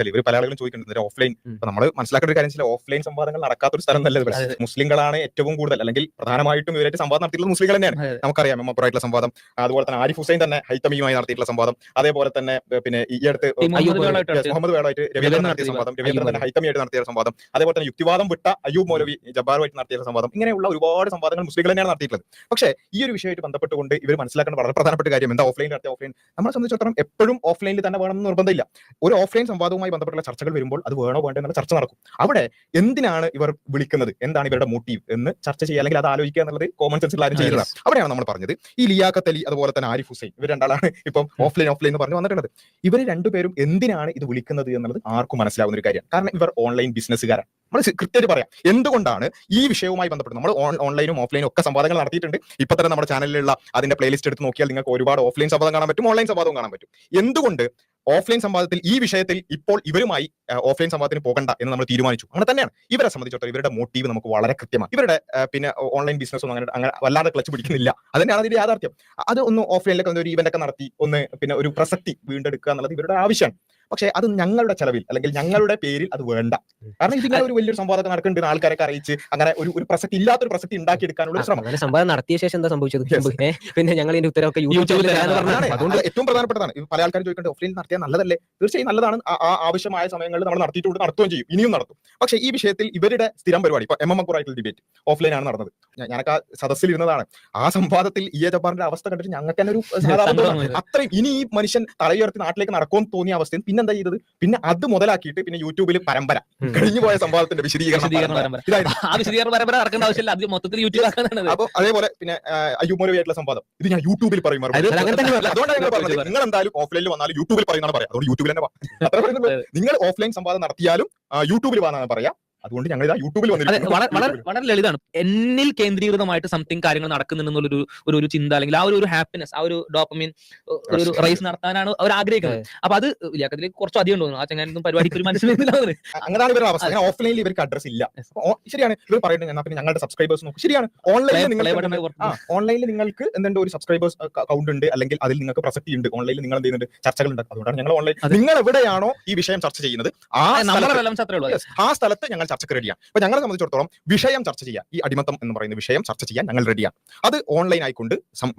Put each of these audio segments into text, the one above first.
ചില ഇവർ പല ആളുകളും ചോദിക്കുന്നുണ്ട്. ഓഫ്ലൈൻ നമ്മൾ മനസ്സിലാക്കേണ്ട ഒരു കാര്യം വെച്ചാൽ ഓഫ്ലൈൻ സംവാദങ്ങൾ നടക്കാത്ത ഒരു സ്ഥലം നല്ലത്. മുസ്ലിങ്ങളാണ് ഏറ്റവും കൂടുതൽ. അല്ലെങ്കിൽ പ്രധാനമായിട്ടും ഇവരായിട്ട് സംവാദം നടത്തിയിട്ടുള്ളത് മുസ്ലിങ്ങൾ തന്നെയാണ്. നമുക്കറിയാം മെമ്മറായിട്ടുള്ള സംവാദം. അതുപോലെ തന്നെ ആരിഫ് ഹുസൈൻ തന്നെ ഹൈത്തമിയുമായി നടത്തിയിട്ടുള്ള സംവാദം. അതേപോലെ തന്നെ പിന്നെ ഈ അടുത്ത് മുഹമ്മദ് വേടായിട്ട് വേളായിട്ട് രവീന്ദ്രൻ നടത്തിയ നടത്തിയ സംവാദം. രവീന്ദ്രൻ തന്നെ ഹൈത്തമിയായിട്ട് നടത്തിയ സംവാദം. അതേപോലെ തന്നെ യുക്തിവാദം വിട്ട അയ്യൂബ് മൗലവി ജബ്ബാറുമായിട്ട് നടത്തിയ സംവാദം. ഇങ്ങനെയുള്ള ഒരുപാട് സംവാദങ്ങൾ മുസ്ലിങ്ങൾ തന്നെയാണ് നടത്തിയിട്ടുള്ളത്. പക്ഷേ ഈ ഒരു വിഷയമായിട്ട് ബന്ധപ്പെട്ടുകൊണ്ട് ഇവർ മനസ്സിലാക്കേണ്ട വളരെ പ്രധാനപ്പെട്ട കാര്യം എന്താ? ഓഫ്ലൈൻ നടത്തിയ ഓഫ്ലൈൻ നമ്മളെ സംബന്ധിച്ചിടത്തോളം എപ്പോഴും ഓഫ്ലൈനിൽ തന്നെ വേണമെന്ന് നിർബന്ധമില്ല. ഒരു ഓഫ്ലൈൻ സംവാദവുമായി ബന്ധപ്പെട്ടുള്ള ചർച്ചകൾ വരുമ്പോൾ അത് വേണോ വേണ്ടോ എന്നുള്ള ചർച്ച നടക്കും. അവിടെ എന്തിനാണ് ഇവർ വിളിക്കുന്നത്? എന്താണ് ഇവരുടെ മോട്ടീവ് എന്ന് ചർച്ച ചെയ്യുക അല്ലെങ്കിൽ അത് ആലോചിക്കുക എന്നുള്ളത് കോമൺ സെൻസിൽ ആരും ചെയ്യുന്നതാണ്. അവിടെയാണ് നമ്മൾ പറഞ്ഞത്. ഈ ലിയാഖത്ത് അലി അതുപോലെ തന്നെ ആരിഫ് ഹുസൈൻ ഇവർ രണ്ടാളാണ് ഇപ്പം ഓഫ്ലൈൻ ഓഫ്ലൈൻ എന്ന് പറഞ്ഞു വന്നിട്ടുള്ളത്. ഇവർ രണ്ടുപേരും എന്തിനാണ് ഇത് വിളിക്കുന്നത് എന്നുള്ളത് ആർക്കും മനസ്സിലാവുന്ന ഒരു കാര്യമാണ്. കാരണം ഇവർ ഓൺലൈൻ ബിസിനസ്സുകാരാണ് നമ്മൾ കൃത്യമായിട്ട് പറയാം. എന്തുകൊണ്ടാണ് ഈ വിഷയവുമായി ബന്ധപ്പെട്ട് നമ്മൾ ഓൺലൈനും ഓഫ്ലൈനും ഒക്കെ സംവാദങ്ങൾ നടത്തിയിട്ടുണ്ട്. ഇപ്പൊ തന്നെ നമ്മുടെ ചാനലിലുള്ള അതിന്റെ പ്ലേലിസ്റ്റ് എടുത്ത് നോക്കിയാൽ നിങ്ങൾക്ക് ഒരുപാട് ഓഫ്ലൈൻ സംവാദം കാണാൻ പറ്റും ഓൺലൈൻ സംവാദവും കാണാൻ പറ്റും. എന്തുകൊണ്ട് ഓഫ്ലൈൻ സംവാദത്തിൽ ഈ വിഷയത്തിൽ ഇപ്പോൾ ഇവരുമായി ഓഫ്ലൈൻ സംവാദത്തിന് പോകണ്ട എന്ന് നമ്മൾ തീരുമാനിച്ചു. അങ്ങനെ തന്നെയാണ്. ഇവരെ സംബന്ധിച്ചിടത്തോളം ഇവരുടെ മോട്ടീവ് നമുക്ക് വളരെ കൃത്യമാണ്. ഇവരുടെ പിന്നെ ഓൺലൈൻ ബിസിനസ് ഒന്നും അങ്ങനെ അങ്ങനെ വല്ലാതെ ക്ലച്ച് പിടിക്കുന്നില്ല. അത് തന്നെയാണ് അതിന്റെ യാഥാർത്ഥ്യം. അത് ഒന്ന് ഓഫ്ലൈനിലൊക്കെ ഒരു ഇവന്റ് ഒക്കെ നടത്തി ഒന്ന് പിന്നെ ഒരു പ്രസക്തി വീണ്ടെടുക്കുക എന്നുള്ളത് ഇവരുടെ ആവശ്യമാണ്. പക്ഷേ അത് ഞങ്ങളുടെ ചെലവിൽ അല്ലെങ്കിൽ ഞങ്ങളുടെ പേരിൽ അത് വേണ്ട. കാരണം ഇതിങ്ങനെ ഒരു വലിയൊരു സംവാദം നടക്കുന്നുണ്ട് ആൾക്കാരൊക്കെ അറിയിച്ച് അങ്ങനെ ഒരു ഒരു പ്രസക്തി ഇല്ലാത്തൊരു പ്രസക്തി ഉണ്ടാക്കിയെടുക്കാനുള്ള എടുക്കാനുള്ള ശ്രമം. സംഭവം നടത്തിയ ശേഷം എന്താ സംഭവിച്ചത്? പിന്നെ ഞങ്ങൾ ഇതിന്റെ ഉത്തരവൊക്കെ യൂട്യൂബിൽ അതുകൊണ്ട് ഏറ്റവും പ്രധാനപ്പെട്ടതാണ്. പല ആൾക്കാരും ചോദിക്കേണ്ടത് ഓഫ്ലൈൻ നടത്തിയാൽ നല്ലതല്ലേ? തീർച്ചയായും നല്ലതാണ്. ആ- ആവശ്യമായ സമയങ്ങളിൽ നമ്മൾ നടത്തിയിട്ടുണ്ട് നടത്തുകയും ചെയ്യും. ഇനിയും നടത്തും. പക്ഷേ ഈ വിഷയത്തിൽ ഇവരുടെ സ്ഥിരം പരിപാടി ഇപ്പൊ എം എം അക്കൂറായിട്ടുള്ള ഡിബേറ്റ് ഓഫ്ലൈൻ ആണ് നടന്നത്. ഞാനൊക്കെ ആ സദസ്സിൽ ഇരുന്നതാണ്. ആ സംവാദത്തിൽ ഇ എ ജബ്ബാറിന്റെ അവസ്ഥ കണ്ടിട്ട് ഞങ്ങൾക്ക് തന്നെ. ഒരു അത്രയും ഇനി ഈ മനുഷ്യൻ തലയുയർത്തി നാട്ടിലേക്ക് നടക്കുമെന്ന് തോന്നിയ അവസ്ഥയും പിന്നെ എന്താ ചെയ്തത്? പിന്നെ അത് മുതലാക്കിയിട്ട് പിന്നെ യൂട്യൂബിൽ പരമ്പര. കഴിഞ്ഞു പോയ സംഭവത്തിന്റെ വിശദീകരണം പരമ്പര. ആ വിശദീകരണ പരമ്പര നടക്കേണ്ട ആവശ്യമില്ല. അത് മൊത്തത്തിൽ യൂട്യൂബ് ആക്കാനാണ് അപ്പൊ അതേപോലെ പിന്നെ അയ്യൂമോലവിയായിട്ടുള്ള സംവാദം. ഇത് ഞാൻ യൂട്യൂബിൽ പറയും അതുകൊണ്ടാണ് നിങ്ങൾ എന്തായാലും ഓഫ്ലൈനിൽ വന്നാലും യൂട്യൂബിൽ പറയുന്നതാണ് പറയാം. അതുകൊണ്ട് യൂട്യൂബിൽ തന്നെ. നിങ്ങൾ ഓഫ്ലൈൻ സംവാദം നടത്തിയാലും യൂട്യൂബിൽ വന്നാണ് പറയാം. അതുകൊണ്ട് ഞങ്ങൾ ഇതാ യൂട്യൂബിൽ. വളരെ വളരെ ലളിതമാണ് എന്നിൽ കേന്ദ്രീകൃതമായിട്ട് സംതിങ് കാര്യങ്ങൾ നടക്കുന്നുണ്ടെന്നുള്ളൊരു ഒരു ഒരു ചിന്ത അല്ലെങ്കിൽ ആ ഒരു ഒരു ഹാപ്പിനെസ് ആ ഒരു ഡോപ്പമീൻ ഒരു റൈസ് നടത്താനാണ് അവർ ആഗ്രഹിക്കുന്നത്. അപ്പൊ അത് ലിയാക്കത്തിലേക്ക് കുറച്ച് അധികം തോന്നുന്നു ആ ചങ്ങാനൊന്നും പരിപാടിക്ക് ഒരു മനസ്സിലാകുന്നില്ല അങ്ങനെയാണ് ഇവരുടെ അവസ്ഥ. അങ്ങനെ ഓഫ്ലൈനിൽ ഇവർക്ക് അഡ്രസ് ഇല്ല. ശരിയാണ്. ഇവർ പറയുന്നത് ഞാൻ പിന്നെ ഞങ്ങളുടെ സബ്സ്ക്രൈബേഴ്സ് നോക്കും. ശരിയാണ്. ഓൺലൈനിൽ നിങ്ങൾക്ക് ഓൺലൈനിൽ നിങ്ങൾക്ക് എന്തുണ്ട്? ഒരു സബ്സ്ക്രൈബേഴ്സ് അക്കൗണ്ട് ഉണ്ട്. അല്ലെങ്കിൽ അതിൽ നിങ്ങൾക്ക് പ്രസക്തി ഉണ്ട്. ഓൺലൈനിൽ നിങ്ങൾ എന്ത് ചെയ്യുന്നുണ്ട്? ചർച്ചകൾ ഉണ്ട് അതുകൊണ്ടാണ് ഞങ്ങൾ ഓൺലൈൻ നിങ്ങൾ എവിടെയാണോ ഈ വിഷയം ചർച്ച ചെയ്യുന്നത്? ആ സ്ഥലത്ത് ഞങ്ങൾ ചർച്ചക്ക് റെഡിയാണ് അപ്പൊ ഞങ്ങളെ സംബന്ധിച്ചിടത്തോളം വിഷയം ചർച്ച ചെയ്യാൻ ഈ അടിമത്തം എന്ന് പറയുന്ന വിഷയം ചർച്ച ചെയ്യാൻ ഞങ്ങൾ റെഡിയാണ് അത് ഓൺലൈൻ ആയിക്കൊണ്ട്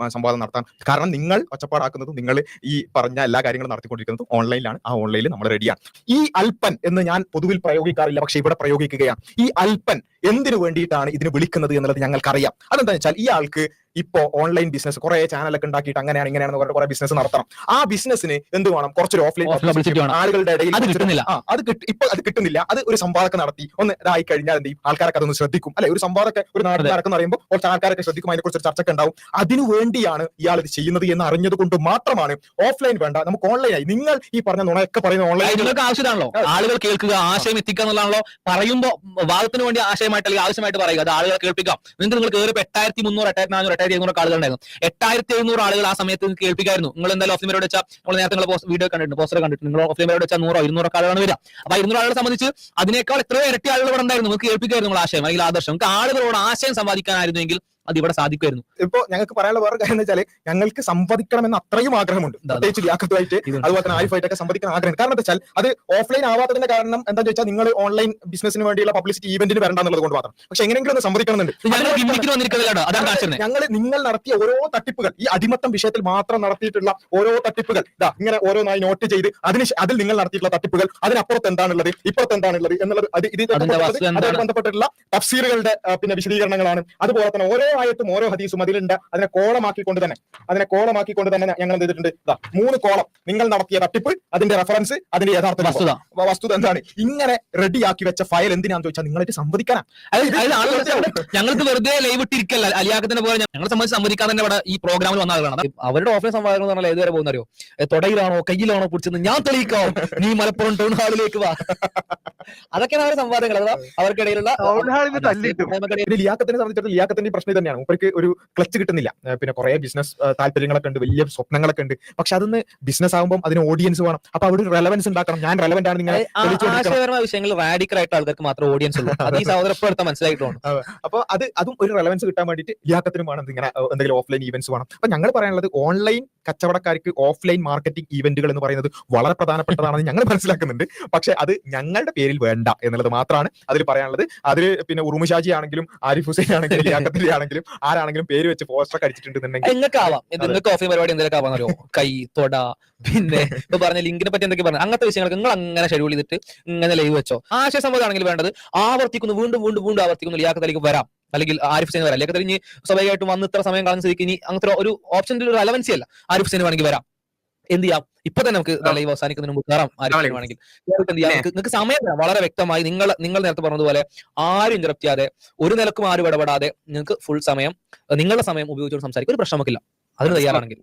സംവാദം നടത്താൻ കാരണം നിങ്ങൾ ഒച്ചപ്പാടാക്കുന്നതും നിങ്ങൾ ഈ പറഞ്ഞ എല്ലാ കാര്യങ്ങളും നടത്തിക്കൊണ്ടിരിക്കുന്നതും ഓൺലൈനിലാണ് ആ ഓൺലൈനിൽ നമ്മൾ റെഡിയാണ് ഈ അൽപ്പൻ എന്ന് ഞാൻ പൊതുവിൽ പ്രയോഗിക്കാറില്ല പക്ഷെ ഇവിടെ പ്രയോഗിക്കുകയാണ്. ഈ അൽപ്പൻ എന്തിനു വേണ്ടിയിട്ടാണ് ഇതിന് വിളിക്കുന്നത് എന്നുള്ളത് ഞങ്ങൾക്കറിയാം. അതെന്താ വെച്ചാൽ ഈ ആൾക്ക് ഇപ്പോൾ ഓൺലൈൻ ബിസിനസ് കുറെ ചാനലൊക്കെ ഉണ്ടാക്കിയിട്ട് അങ്ങനെയാണ് ഇങ്ങനെയാണെന്ന് പറഞ്ഞ കുറെ ബിസിനസ് നടത്തണം. ആ ബിസിനസ്സിന് എന്ത് വേണം? കുറച്ചൊരു ഓഫ്ലൈൻ. ആളുകളുടെ ഇടയിൽ അത് കിട്ടുന്നില്ല. അത് ഇപ്പൊ അത് കിട്ടുന്നില്ല. അത് ഒരു സംവാദമൊക്കെ നടത്തി. ഒന്ന് ഇതായി കഴിഞ്ഞാൽ എന്ത് ചെയ്യും? ആൾക്കാരൊക്കെ അതൊന്ന് ശ്രദ്ധിക്കും. അല്ലെ? ഒരു സംവാദമൊക്കെ ഒരു നാട്ടിൽ. നടക്കുന്ന പറയുമ്പോൾ കുറച്ച് ആൾക്കാരൊക്കെ ശ്രദ്ധിക്കും. അതിനെ കുറിച്ച് ചർച്ചയൊക്കെ ഉണ്ടാവും. അതിനു വേണ്ടിയാണ് ഇയാൾ ഇത് ചെയ്യുന്നത് എന്ന് അറിഞ്ഞത് കൊണ്ട് മാത്രമാണ് ഓഫ്ലൈൻ വേണ്ട. നമുക്ക് ഓൺലൈൻ ആയി. നിങ്ങൾ ഈ പറഞ്ഞ നുണയൊക്കെ പറയുന്ന ഓൺലൈൻ നിങ്ങൾക്ക് ആവശ്യമാണല്ലോ ആളുകൾ കേൾക്കുക ആശയം എത്തിക്കുക എന്നുള്ളതാണല്ലോ. പറയുമ്പോൾ വാദത്തിന് വേണ്ടി ആശയമായിട്ട് അല്ലെങ്കിൽ ആവശ്യമായിട്ട് പറയുക. അത് ആളുകളെ കേൾപ്പിക്കാം. നിങ്ങൾക്ക് നിങ്ങൾ കയറി എട്ടായിരത്തി മുന്നൂറ് എട്ടായിരത്തി നാനൂറ് എട്ടായിരത്തി എഴുന്നൂറ് ആളുകൾ ഉണ്ടായിരുന്നു എട്ടായിരത്തി എഴുന്നൂറ് ആളുകൾ ആ സമയത്ത് നിങ്ങൾക്ക് കേൾപ്പിക്കായിരുന്നു. നിങ്ങൾ എന്തായാലും ഓഫ് ലിമിറ്റോട് വെച്ചാൽ നമ്മൾ നേരത്തെ നിങ്ങൾ വീഡിയോ കണ്ടിട്ടുണ്ട്. പോസ്റ്റർ കണ്ടിട്ടുണ്ട്. നിങ്ങൾ ഓഫ് ലിമിറ്റോട് വെച്ചാൽ നൂറോ ഇരുന്നൂറോ ആളുകളാണ് വരിക. അപ്പൊ ഇരുന്നൂറ് ആളുകളെ സംബന്ധിച്ച് അതിനേക്കാൾ എത്രയോ ഇരട്ടി ആളുകൾ ഉണ്ടായിരുന്നു. നിങ്ങൾക്ക് കേൾപ്പിക്കായിരുന്നു നിങ്ങൾ ആശയം അല്ലെങ്കിൽ ആദർശം. നിങ്ങൾക്ക് ആളുകളോട് ആശയം സമ്പാദിക്കാനായിരുന്നെങ്കിൽ അത് ഇവിടെ സാധിക്കുമായിരുന്നു. ഇപ്പോ ഞങ്ങൾക്ക് പറയാനുള്ള വേറെ കാര്യം എന്ന് വെച്ചാൽ ഞങ്ങൾക്ക് സംവദിക്കണമെന്ന് അത്രയും ആഗ്രഹമുണ്ട്. പ്രത്യേകിച്ച് അതുപോലെ തന്നെ ആരിഫായിട്ട് ഒക്കെ സംവദിക്കാൻ ആഗ്രഹം കാരണം എന്താ വെച്ചാൽ അത് ഓഫ്ലൈൻ ആവാത്തതിന്റെ കാരണം എന്താണെന്ന് വെച്ചാൽ നിങ്ങൾ ഓൺലൈൻ ബിസിനസിന് വേണ്ടിയുള്ള പബ്ലിസിറ്റി ഈവന്റിന് വരണ്ടെന്നുള്ളത് കൊണ്ട് മാത്രം. പക്ഷെ എങ്ങനെയെങ്കിലും ഒന്ന് സംവദിക്കണമെന്നുണ്ട്. ഞങ്ങൾ നിങ്ങൾ നടത്തിയ ഓരോ തട്ടിപ്പുകൾ ഈ അടിമത്തം വിഷയത്തിൽ മാത്രം നടത്തിയിട്ടുള്ള ഓരോ തട്ടിപ്പുകൾ ഇതാ ഇങ്ങനെ ഓരോന്നായി നോട്ട് ചെയ്ത് അതിന് അതിൽ നിങ്ങൾ നടത്തിയിട്ടുള്ള തട്ടിപ്പുകൾ അതിനപ്പുറത്ത് എന്താണുള്ളത് ഇപ്പുറത്ത് എന്താണുള്ളത് എന്നുള്ളത് അത് ഇത് ബന്ധപ്പെട്ടിട്ടുള്ള തഫ്സീറുകളുടെ ആ, പിന്നെ വിശദീകരണങ്ങളാണ്. അതുപോലെ തന്നെ ഓരോ ആയത്തും ഓരോ ഹദീസും അതിലുണ്ട്. അതിനെ കോളമാക്കിക്കൊണ്ട് തന്നെ. അതിനെ കോളമാക്കിക്കൊണ്ട് തന്നെ ഞങ്ങൾ എന്ത് ചെയ്തിട്ടുണ്ട്? മൂന്ന് കോളം നിങ്ങൾ നടത്തിയ തട്ടിപ്പ് അതിന്റെ റെഫറൻസ് അതിന്റെ യഥാർത്ഥ വസ്തുത. വസ്തുത എന്താണ്? ഇങ്ങനെ റെഡിയാക്കി വെച്ച ഫയൽ എന്തിനാന്ന് ചോദിച്ചാൽ നിങ്ങളായിട്ട് സംവദിക്കാനാ ഞങ്ങൾക്ക് വെറുതെ ലൈവ് ഇട്ടിരിക്കല്ല. അലിയാക്കത്തിന്റെ പോലെ ഞങ്ങളെ സംബന്ധിച്ച് സംവദിക്കാൻ തന്നെ ഇവിടെ ഈ പ്രോഗ്രാമിൽ വന്ന ആളുകളാണ്. അവരുടെ ഓഫീസ് സംവാദങ്ങൾ എന്ന് പറഞ്ഞാൽ ഏതുവരെ പോകുന്നറിയോ? തൊടയിലാണോ കയ്യിലാണോ പിടിച്ചെന്ന് ഞാൻ തെളിയിക്കാം. നീ മലപ്പുറം ടൗൺ ഹാളിലേക്ക് വാ. അതൊക്കെയാണ് അവരുടെ സംവാദങ്ങൾ. അവർക്കിടയിലുള്ള ലിയാക്കത്തിനെ സംബന്ധിച്ചിടത്തോളം ലിയാക്കത്തിന്റെ പ്രശ്നം തന്നെയാണ്. മൂപ്പർക്ക് ഒരു ക്ലച്ച് കിട്ടുന്നില്ല. പിന്നെ കുറെ ബിസിനസ് താല്പര്യങ്ങളൊക്കെ ഉണ്ട് വലിയ സ്വപ്നങ്ങളൊക്കെ ഉണ്ട്. പക്ഷെ അതൊന്ന് ബിസിനസ് ആകുമ്പോൾ അതിന് ഓഡിയൻസ് വേണം. അപ്പൊ അവിടെ ഒരു റെലവൻസ് ഉണ്ടാക്കണം. ഞാൻ റെലവെന്റ് ആണ് നിങ്ങൾ. ആശയപരമായ വിഷയങ്ങൾ റാഡിക്കൽ ആയിട്ട് ആൾക്കാർക്ക് മാത്രം ഓഡിയൻസ് ഉള്ളൂ. അത് ഈ മനസ്സിലായിട്ടുണ്ട് അപ്പൊ അത് അതും ഒരു റെലവൻസ് കിട്ടാൻ വേണ്ടിയിട്ട് ലിയാക്കത്തിനും വേണം ഇങ്ങനെ എന്തെങ്കിലും ഓഫ്ലൈൻ ഇവന്റ്സ് വേണം. അപ്പൊ ഞങ്ങൾ പറയാനുള്ളത് ഓൺലൈൻ കച്ചവടക്കാർക്ക് ഓഫ്ലൈൻ മാർക്കറ്റിംഗ് ഇവന്റുകൾ എന്ന് പറയുന്നത് വളരെ പ്രധാനപ്പെട്ടതാണെന്ന് ഞങ്ങൾ മനസ്സിലാക്കുന്നുണ്ട്. പക്ഷെ അത് ഞങ്ങളുടെ പേരിൽ വേണ്ട എന്നുള്ളത് മാത്രമാണ് അതിൽ പറയാനുള്ളത്. അതിൽ പിന്നെ ഉറുമുഷാജി ആണെങ്കിലും ആരിഫ് ഹുസൈൻ ആണെങ്കിലും ലിയാക്കത്തിന്റെ ആണെങ്കിലും ആരാണെങ്കിലും പേര് വെച്ച് പോസ്റ്റർ അടിച്ചിട്ടുണ്ടെന്നുണ്ടെങ്കിൽ നിങ്ങൾക്ക് ആവാം നിങ്ങൾക്ക് ഓഫീസ് പരിപാടി എന്തെങ്കിലും ആവാൻ അറിയോ? കൈ തൊട പിന്നെ ഇപ്പൊ പറഞ്ഞ ലിങ്കിനെ പറ്റി എന്തൊക്കെ പറഞ്ഞു? അങ്ങനത്തെ വിഷയങ്ങൾക്ക് നിങ്ങൾ അങ്ങനെ ഷെഡ്യൂൾ ചെയ്തിട്ട് ഇങ്ങനെ ലൈവ് വെച്ചോ. ആശയ സംഭവമാണെങ്കിൽ വേണ്ടത് ആവർത്തിക്കുന്നു വീണ്ടും വീണ്ടും വീണ്ടും ആവർത്തിക്കുന്നു ലിയാക്കത്തിലേക്ക് വരാം. അല്ലെങ്കിൽ ആരിഫ് സൈൻ വരാം. അല്ലെങ്കിൽ ഇനി സ്വാഭാവികമായിട്ടും വന്ന് ഇത്ര സമയം കളഞ്ഞ സ്ഥിതിക്ക് ഇനി അങ്ങനത്തെ ഒരു ഓപ്ഷന്റെ ഒരു റെലവൻസി അല്ല. ആരിഫ് സൈൻ വേണമെങ്കിൽ വരാം. എന്ത് ചെയ്യാം? ഇപ്പൊ തന്നെ നമുക്ക് ലൈവ് അവസാനിക്കുന്നതിന് മുമ്പ് കയറാം ആരെങ്കിലുമാണെങ്കിൽ നിങ്ങൾക്ക് നിങ്ങൾക്ക് സമയം വളരെ വ്യക്തമായി നിങ്ങൾ നിങ്ങൾ നേരത്തെ പറഞ്ഞതുപോലെ ആരും ഇന്ററപ്റ്റ് ചെയ്യാതെ ഒരു നിലക്കും ആരും ഇടപെടാതെ നിങ്ങൾക്ക് ഫുൾ സമയം നിങ്ങളുടെ സമയം ഉപയോഗിച്ചുകൊണ്ട് സംസാരിക്കും ഒരു പ്രശ്നമൊക്കെ ഇല്ല അതിന് തയ്യാറാണെങ്കിൽ.